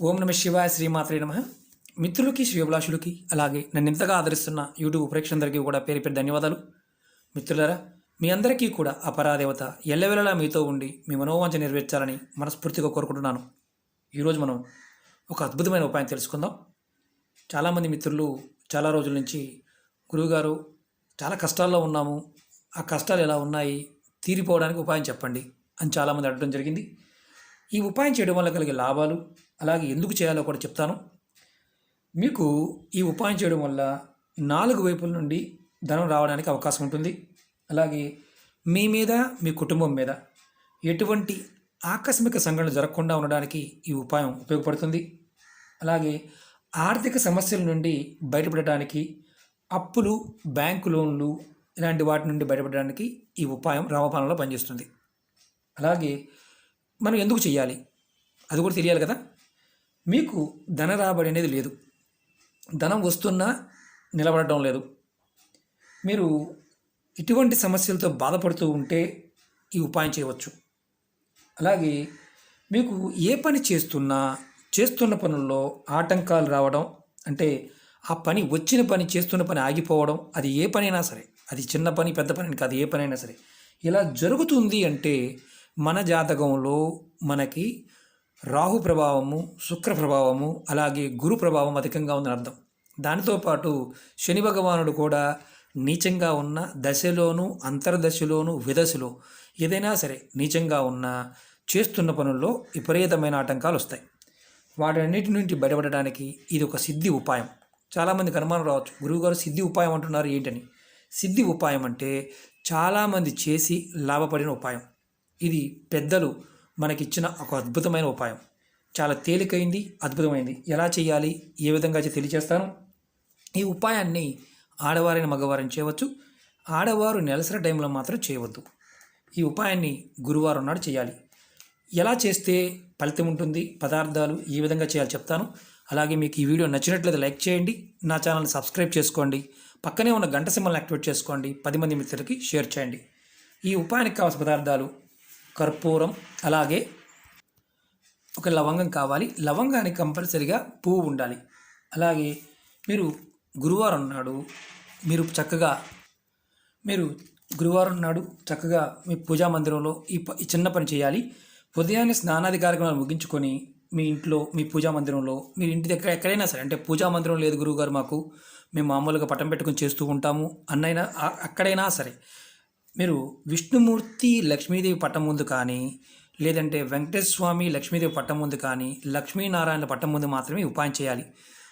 ఓం నమ శివాయ శ్రీమాత్రే నమ. మిత్రులకి శ్రీభిలాషులకి అలాగే నన్ను ఇంతగా ఆదరిస్తున్న యూట్యూబ్ ప్రేక్షకులందరికీ కూడా పేరు పేరు ధన్యవాదాలు. మిత్రులారా మీ అందరికీ కూడా అపరాదేవత ఎల్లవెల్లలా మీతో ఉండి మీ మనోవాంఛ నెరవేర్చాలని మనస్ఫూర్తిగా కోరుకుంటున్నాను. ఈరోజు మనం ఒక అద్భుతమైన ఉపాయం తెలుసుకుందాం. చాలామంది మిత్రులు చాలా రోజుల నుంచి గురువుగారు చాలా కష్టాల్లో ఉన్నాము. ఆ కష్టాలు ఎలా ఉన్నాయి? తీరిపోవడానికి ఉపాయం చెప్పండి అని చాలామంది అడగడం జరిగింది. ఈ ఉపాయం చేయడం వల్ల కలిగే లాభాలు అలాగే ఎందుకు చేయాలో కూడా చెప్తాను. మీకు ఈ ఉపాయం చేయడం వల్ల నాలుగు వైపుల నుండి ధనం రావడానికి అవకాశం ఉంటుంది. అలాగే మీ మీద మీ కుటుంబం మీద ఎటువంటి ఆకస్మిక సంఘటనలు జరగకుండా ఉండడానికి ఈ ఉపాయం ఉపయోగపడుతుంది. అలాగే ఆర్థిక సమస్యల నుండి బయటపడటానికి అప్పులు బ్యాంకు లోన్లు ఇలాంటి వాటి నుండి బయటపడడానికి ఈ ఉపాయం రామపాలనలో పనిచేస్తుంది. అలాగే మనం ఎందుకు చేయాలి? అది కూడా తెలియాలి కదా? మీకు ధన రాబడి అనేది లేదు. ధనం వస్తున్నా నిలబడటం లేదు. మీరు ఇటువంటి సమస్యలతో బాధపడుతూ ఉంటే ఈ ఉపాయం చేయవచ్చు. అలాగే మీకు ఏ పని చేస్తున్నా చేస్తున్న పనుల్లో ఆటంకాలు రావడం అంటే ఆ పని వచ్చిన పని చేస్తున్న పని ఆగిపోవడం అది ఏ పనైనా సరే అది చిన్న పని పెద్ద పని కాదు ఏ పనైనా సరే ఇలా జరుగుతుంది అంటే మన జాతకంలో మనకి రాహు ప్రభావము శుక్ర ప్రభావము అలాగే గురు ప్రభావం అధికంగా ఉందని అర్థం. దానితో పాటు శని భగవానుడు కూడా నీచంగా ఉన్న దశలోను అంతర్దశలోను విదశలో ఏదైనా సరే నీచంగా ఉన్న చేస్తున్న పనుల్లో విపరీతమైన ఆటంకాలు వస్తాయి. వాటన్నిటి నుండి బయటపడడానికి ఇది ఒక సిద్ధి ఉపాయం. చాలామందికి అనుమానం రావచ్చు. గురువుగారు సిద్ధి ఉపాయం అంటున్నారు ఏంటని. సిద్ధి ఉపాయం అంటే చాలామంది చేసి లాభపడిన ఉపాయం. ఇది పెద్దలు మనకిచ్చిన ఒక అద్భుతమైన ఉపాయం. చాలా తేలికైంది అద్భుతమైంది. ఎలా చేయాలి ఏ విధంగా తెలియజేస్తాను? ఈ ఉపాయాన్ని ఆడవారైన మగవారిని చేయవచ్చు. ఆడవారు నెలసరి టైంలో మాత్రం చేయవద్దు. ఈ ఉపాయాన్ని గురువారం నాడు చేయాలి ఎలా చేస్తే ఫలితం ఉంటుంది? పదార్థాలు ఏ విధంగా చేయాలో చెప్తాను. అలాగే మీకు ఈ వీడియో నచ్చినట్లయితే లైక్ చేయండి. నా ఛానల్ని సబ్స్క్రైబ్ చేసుకోండి. పక్కనే ఉన్న గంట సింబల్ని యాక్టివేట్ చేసుకోండి. పది మంది మిత్రులకి షేర్ చేయండి. ఈ ఉపాయానికి కావాల్సిన పదార్థాలు కర్పూరం అలాగే ఒక లవంగం కావాలి. లవంగానికి కంపల్సరిగా పువ్వు ఉండాలి. అలాగే మీరు గురువారం నాడు మీరు చక్కగా మీరు గురువారం నాడు చక్కగా మీ పూజా మందిరంలో ఈ ప- ఈ చిన్న పని చేయాలి. ఉదయాన్నే స్నానాది కార్యక్రమాలు ముగించుకొని మీ ఇంట్లో మీ పూజా మందిరంలో మీ ఇంటి దగ్గర ఎక్కడైనా సరే అంటే పూజా మందిరం లేదు గురువుగారు మాకు. మేము మామూలుగా పటం పెట్టుకొని చేస్తూ ఉంటాము. అన్నైనా అక్కడైనా సరే మీరు విష్ణుమూర్తి లక్ష్మీదేవి పట్టం ముందు కానీ లేదంటే వెంకటేశ్వర స్వామి లక్ష్మీదేవి పట్టం ముందు కానీ లక్ష్మీనారాయణ పట్టం ముందు మాత్రమే ఉపాయం చేయాలి.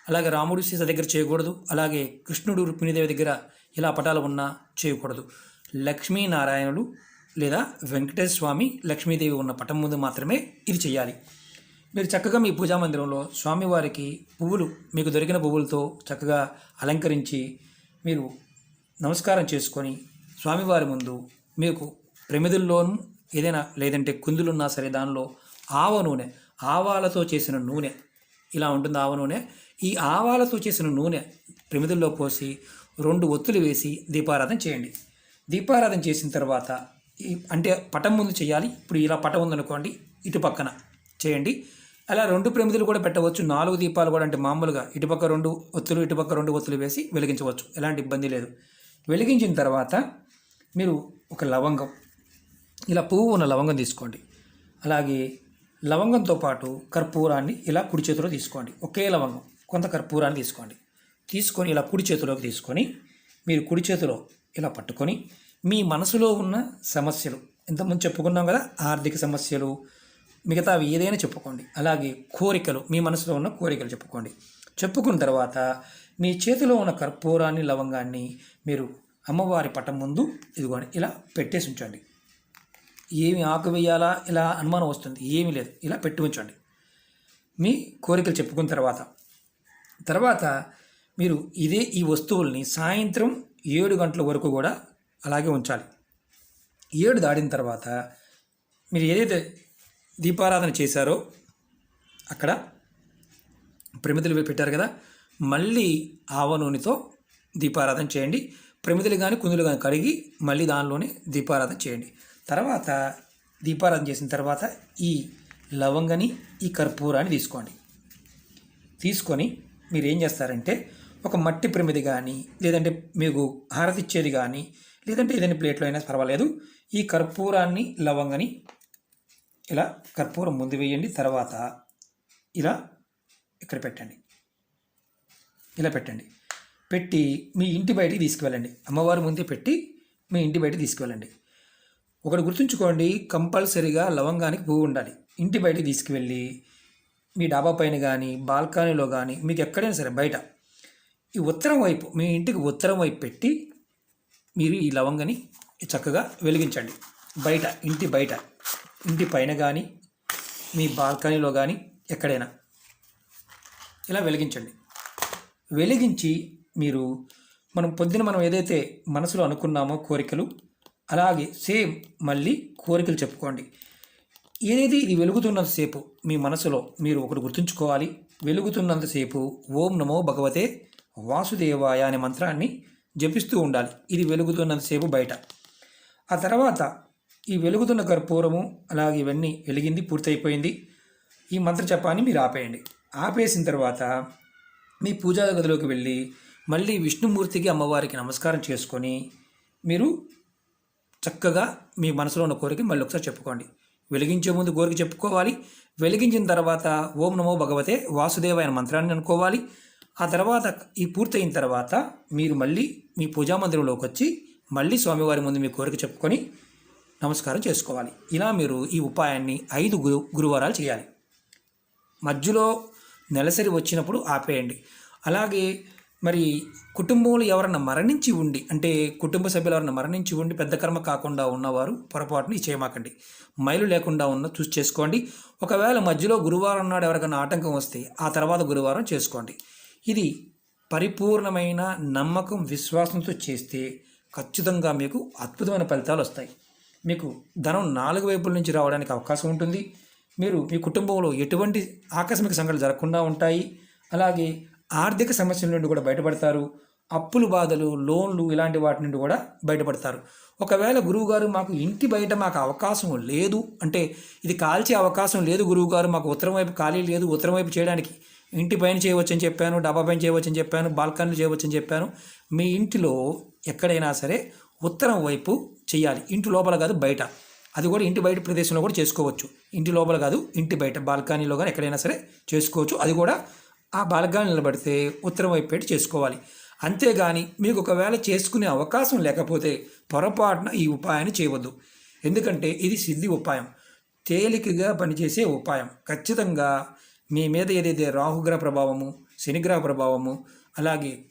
అలాగే రాముడు సీత దగ్గర చేయకూడదు. అలాగే కృష్ణుడు రుక్మిణీదేవి దగ్గర ఇలా పటాలు ఉన్నా చేయకూడదు. లక్ష్మీనారాయణుడు లేదా వెంకటేశ్వర స్వామి లక్ష్మీదేవి ఉన్న పటం ముందు మాత్రమే ఇది చేయాలి. మీరు చక్కగా మీ పూజా మందిరంలో స్వామివారికి పువ్వులు మీకు దొరికిన పువ్వులతో చక్కగా అలంకరించి మీరు నమస్కారం చేసుకొని స్వామివారి ముందు మీకు ప్రమిదుల్లోనూ ఏదైనా లేదంటే కుందులున్నా సరే దానిలో ఆవ నూనె ఆవాలతో చేసిన నూనె. ఇలా ఉంటుంది ఆవ నూనె. ఈ ఆవాలతో చేసిన నూనె ప్రమిదుల్లో పోసి రెండు ఒత్తులు వేసి దీపారాధన చేయండి. దీపారాధన చేసిన తర్వాత ఈ అంటే పటం ముందు చేయాలి. ఇప్పుడు ఇలా పటం ఉందనుకోండి ఇటు పక్కన చేయండి. అలా రెండు ప్రమిదులు కూడా పెట్టవచ్చు. నాలుగు దీపాలు కూడా అంటే మామూలుగా ఇటుపక్క రెండు ఒత్తులు ఇటుపక్క రెండు ఒత్తులు వేసి వెలిగించవచ్చు. ఎలాంటి ఇబ్బంది లేదు. వెలిగించిన తర్వాత మీరు ఒక లవంగం ఇలా పువ్వు ఉన్న లవంగం తీసుకోండి. అలాగే లవంగంతో పాటు కర్పూరాన్ని ఇలా కుడి చేతిలో తీసుకోండి. ఒకే లవంగం కొంత కర్పూరాన్ని తీసుకోండి. తీసుకొని ఇలా కుడి చేతిలోకి తీసుకొని మీరు కుడి చేతిలో ఇలా పట్టుకొని మీ మనసులో ఉన్న సమస్యలు ఇంతకుముందు చెప్పుకున్నాం కదా ఆర్థిక సమస్యలు మిగతావి ఏదైనా చెప్పుకోండి. అలాగే కోరికలు మీ మనసులో ఉన్న కోరికలు చెప్పుకోండి. చెప్పుకున్న తర్వాత మీ చేతిలో ఉన్న కర్పూరాన్ని లవంగాన్ని మీరు అమ్మవారి పటం ముందు ఇదిగోండి ఇలా పెట్టేసి ఉంచండి. ఏమి ఆకు వేయాలా ఇలా అనుమానం వస్తుంది ఏమీ లేదు ఇలా పెట్టి ఉంచండి. మీ కోరికలు చెప్పుకున్న తర్వాత తర్వాత మీరు ఇదే ఈ వస్తువుల్ని సాయంత్రం ఏడు గంటల వరకు కూడా అలాగే ఉంచాలి. ఏడు దాటిన తర్వాత మీరు ఏదైతే దీపారాధన చేశారో అక్కడ ప్రమిదలు పెట్టారు కదా మళ్ళీ ఆవ నూనెతో దీపారాధన చేయండి. ప్రమిదలు కానీ కుందులు కానీ కడిగి మళ్ళీ దానిలోనే దీపారాధన చేయండి. తర్వాత దీపారాధన చేసిన తర్వాత ఈ లవంగని ఈ కర్పూరాన్ని తీసుకోండి. తీసుకొని మీరు ఏం చేస్తారంటే ఒక మట్టి ప్రమిది కానీ లేదంటే మీకు హారతి ఇచ్చేది కానీ లేదంటే ఏదైనా ప్లేట్లో అయినా పర్వాలేదు ఈ కర్పూరాన్ని లవంగని ఇలా కర్పూరం ముందు వేయండి తర్వాత ఇలా ఇక్కడ పెట్టండి. ఇలా పెట్టండి. పెట్టి మీ ఇంటి బయటికి తీసుకువెళ్ళండి. అమ్మవారి ముందే పెట్టి మీ ఇంటి బయటికి తీసుకువెళ్ళండి. ఒకటి గుర్తుంచుకోండి కంపల్సరీగా లవంగానికి పువ్వు ఉండాలి. ఇంటి బయటికి తీసుకువెళ్ళి మీ డాబా పైన కానీ బాల్కనీలో కానీ మీకు ఎక్కడైనా సరే బయట ఈ ఉత్తరం వైపు మీ ఇంటికి ఉత్తరం వైపు పెట్టి మీరు ఈ లవంగని చక్కగా వెలిగించండి. బయట ఇంటి బయట ఇంటి పైన కానీ మీ బాల్కనీలో కానీ ఎక్కడైనా ఇలా వెలిగించండి. వెలిగించి మీరు మనం పొద్దున మనం ఏదైతే మనసులో అనుకున్నామో కోరికలు అలాగే సేమ్ మళ్ళీ కోరికలు చెప్పుకోండి. ఏదైతే ఇది వెలుగుతున్నంతసేపు మీ మనసులో మీరు ఒకటి గుర్తుంచుకోవాలి. వెలుగుతున్నంతసేపు ఓం నమో భగవతే వాసుదేవాయ అనే మంత్రాన్ని జపిస్తూ ఉండాలి. ఇది వెలుగుతున్నంతసేపు బయట. ఆ తర్వాత ఈ వెలుగుతున్న కర్పూరము అలాగే ఇవన్నీ వెలిగింది పూర్తయిపోయింది. ఈ మంత్ర జపాన్ని మీరు ఆపేయండి. ఆపేసిన తర్వాత మీ పూజా గదిలోకి వెళ్ళి మళ్ళీ విష్ణుమూర్తికి అమ్మవారికి నమస్కారం చేసుకొని మీరు చక్కగా మీ మనసులో ఉన్న కోరిక మళ్ళీ ఒకసారి చెప్పుకోండి. వెలిగించే ముందు కోరిక చెప్పుకోవాలి. వెలిగించిన తర్వాత ఓం నమో భగవతే వాసుదేవ మంత్రాన్ని అనుకోవాలి. ఆ తర్వాత ఈ పూర్తయిన తర్వాత మీరు మళ్ళీ మీ పూజా మందిరంలోకి వచ్చి మళ్ళీ స్వామివారి ముందు మీ కోరిక చెప్పుకొని నమస్కారం చేసుకోవాలి. ఇలా మీరు ఈ ఉపాయాన్ని ఐదు గురు గురువారాలు చేయాలి. మధ్యలో నెలసరి వచ్చినప్పుడు ఆపేయండి. అలాగే మరి కుటుంబంలో ఎవరైనా మరణించి ఉండి అంటే కుటుంబ సభ్యులు ఎవరైనా మరణించి ఉండి పెద్ద కర్మ కాకుండా ఉన్నవారు పొరపాటుని చేయమాకండి. మైలు లేకుండా ఉన్న చూసి చేసుకోండి. ఒకవేళ మధ్యలో గురువారం నాడు ఎవరికైనా ఆటంకం వస్తే ఆ తర్వాత గురువారం చేసుకోండి. ఇది పరిపూర్ణమైన నమ్మకం విశ్వాసంతో చేస్తే ఖచ్చితంగా మీకు అద్భుతమైన ఫలితాలు వస్తాయి. మీకు ధనం నాలుగు వైపుల నుంచి రావడానికి అవకాశం ఉంటుంది. మీరు మీ కుటుంబంలో ఎటువంటి ఆకస్మిక సంఘటనలు జరగకుండా ఉంటాయి. అలాగే ఆర్థిక సమస్యల నుండి కూడా బయటపడతారు. అప్పులు బాధలు లోన్లు ఇలాంటి వాటి నుండి కూడా బయటపడతారు. ఒకవేళ గురువుగారు మాకు ఇంటి బయట మాకు అవకాశం లేదు అంటే ఇది కాల్చే అవకాశం లేదు గురువుగారు మాకు ఉత్తరం వైపు ఖాళీ లేదు ఉత్తరం వైపు చేయడానికి ఇంటి పైన చేయవచ్చని చెప్పాను డబ్బా పైన చేయవచ్చని చెప్పాను బాల్కనీలు చేయవచ్చని చెప్పాను. మీ ఇంటిలో ఎక్కడైనా సరే ఉత్తరం వైపు చేయాలి. ఇంటి లోపల కాదు బయట. అది కూడా ఇంటి బయట ప్రదేశంలో కూడా చేసుకోవచ్చు. ఇంటి లోపల కాదు ఇంటి బయట. బాల్కనీలో కానీ ఎక్కడైనా సరే చేసుకోవచ్చు. అది కూడా ఆ బాల్కనీ నిలబడితే ఉత్తరం వైపు పెట్టి చేసుకోవాలి. అంతేగాని మీకు ఒకవేళ చేసుకునే అవకాశం లేకపోతే పొరపాటున ఈ ఉపాయాన్ని చేయవద్దు. ఎందుకంటే ఇది సిద్ధి ఉపాయం. తేలికగా పనిచేసే ఉపాయం. ఖచ్చితంగా మీ మీద ఏదైతే రాహుగ్రహ ప్రభావము శనిగ్రహ ప్రభావము అలాగే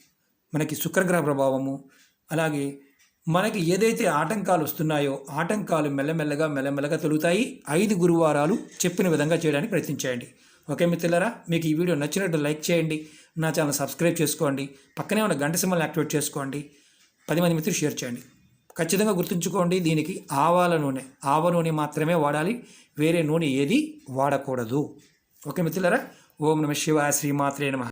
మనకి శుక్రగ్రహ ప్రభావము అలాగే మనకి ఏదైతే ఆటంకాలు వస్తున్నాయో ఆటంకాలు మెల్లమెల్లగా మెల్లమెల్లగా తొలుగుతాయి. ఐదు గురువారాలు చెప్పిన విధంగా చేయడానికి ప్రయత్నించేయండి. ఓకే మిత్రులారా మీకు ఈ వీడియో నచ్చినట్టు లైక్ చేయండి నా ఛానల్ సబ్స్క్రైబ్ చేసుకోండి పక్కనే ఉన్న గంట సింబల్ యాక్టివేట్ చేసుకోండి పది మంది మిత్రులు షేర్ చేయండి. ఖచ్చితంగా గుర్తుంచుకోండి దీనికి ఆవాల నూనె ఆవ నూనె మాత్రమే వాడాలి వేరే నూనె ఏది వాడకూడదు. ఓకే మిత్రులారా ఓం నమ శివాయ శ్రీమాత్రే నమ.